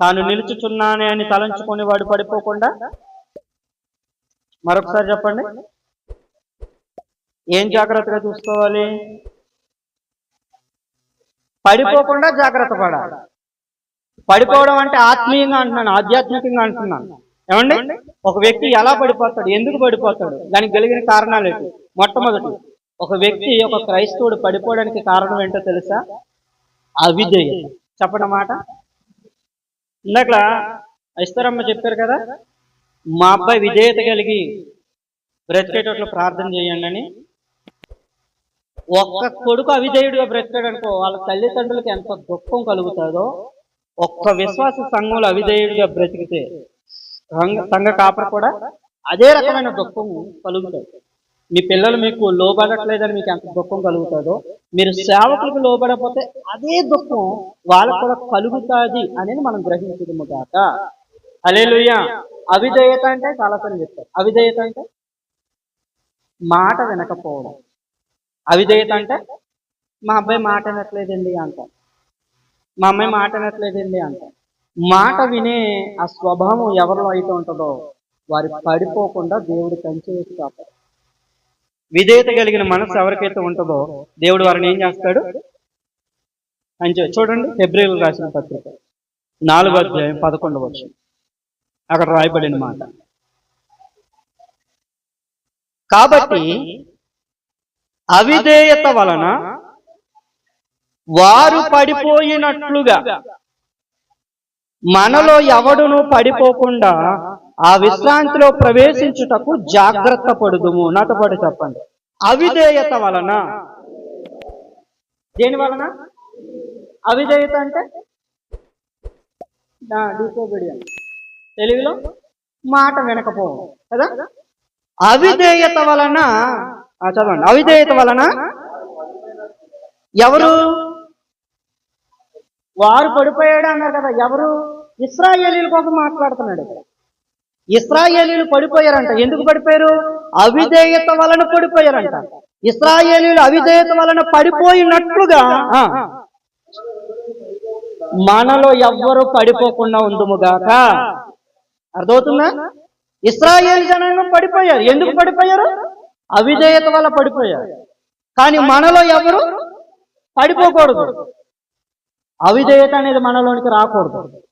తాను నిలుచుచున్నానే అని తలంచుకొని వాడు పడిపోకుండా మరొకసారి చెప్పండి. ఏం జాగ్రత్తగా చూసుకోవాలి? పడిపోకుండా జాగ్రత్త పడాలి. పడిపోవడం అంటే ఆత్మీయంగా అంటున్నాను ఆధ్యాత్మికంగా అంటున్నాను. ఏమండి? ఒక వ్యక్తి ఎలా పడిపోతాడు? ఎందుకు పడిపోతాడు? దానికి కలిగిన కారణాలు ఏంటి? మొట్టమొదటి ఒక వ్యక్తి ఒక క్రైస్తవుడు పడిపోవడానికి కారణం ఏంటో తెలుసా? అవిధేయత. చెప్పడం మాట. ఇందాక ఐస్తరమ్మ చెప్పారు కదా మా అబ్బాయి విధేయత కలిగి బ్రతికేటట్లు ప్రార్థన చేయండి అని. ఒక్క కొడుకు అవిధేయుడిగా బ్రతికాడు అనుకో వాళ్ళ తల్లిదండ్రులకు ఎంత దుఃఖం కలుగుతుందో ఒక్క విశ్వాస సంఘంలో అవిధేయుడిగా బ్రతికితే సంఘ కాపర కూడా అదే రకమైన దుఃఖం కలుగుతుంది మీ పిల్లలు మీకు లోబడట్లేదని మీకు ఎంత దుఃఖం కలుగుతుందో మీరు సేవకులకు లోబడకపోతే అదే దుఃఖం వాళ్ళకు కూడా కలుగుతుంది అనేది మనం గ్రహించడము కాక. అలేలుయ్య అవిధేయత అంటే చాలాసార్లు చెప్తారు. అవిధేయత అంటే? మాట వినకపోవడం. అవిధేయత అంటే? మా అబ్బాయి మాట వినట్లేదండి అంటారు. మా అమ్మాయి మాట వినట్లేదండి అంటారు. మాట వినే ఆ స్వభావం ఎవరిలో అయితే ఉంటుందో వారి పడిపోకుండా దేవుడు కంచి వేసి కాపాడు విధేయత కలిగిన మనసు ఎవరికైతే ఉంటుందో దేవుడు వారిని ఏం చేస్తాడు? అని చూడండి ఫిబ్రవరి రాసిన పత్రిక. నాలుగో అధ్యాయం పదకొండవ వచ్చింది అక్కడ రాయబడిన మాట. కాబట్టి అవిధేయత వలన వారు పడిపోయినట్లుగా మనలో ఎవడును పడిపోకుండా ఆ విశ్రాంతిలో ప్రవేశించుటకు జాగ్రత్త పడుదుము. నాతో పాటు చెప్పండి. అవిధేయత వలన. దేని వలన? అవిధేయత అంటే? తెలుగులో? మాట వినకపోవడం. కదా? అవిధేయత వలన. చదవండి. అవిధేయత వలన ఎవరు? వారు పడిపోయాడు అన్నారు కదా ఎవరు? ఇస్రాయేలీల కోసం మాట్లాడుతున్నాడు ఇక్కడ. ఇస్రాయేలీలు పడిపోయారంట. ఎందుకు పడిపోయారు? అవిధేయత వలన పడిపోయారంట. ఇస్రాయేలీలు అవిధేయత వలన పడిపోయినట్లుగా మనలో ఎవ్వరు పడిపోకుండా ఉందుముగాక అర్థమవుతుందా? ఇస్రాయేల్ జనాంగం పడిపోయారు. ఎందుకు పడిపోయారు? అవిధేయత వల్ల పడిపోయారు. కానీ మనలో ఎవరు? పడిపోకూడదు. అవిధేయత అనేది మనలోనికి రాకూడదు.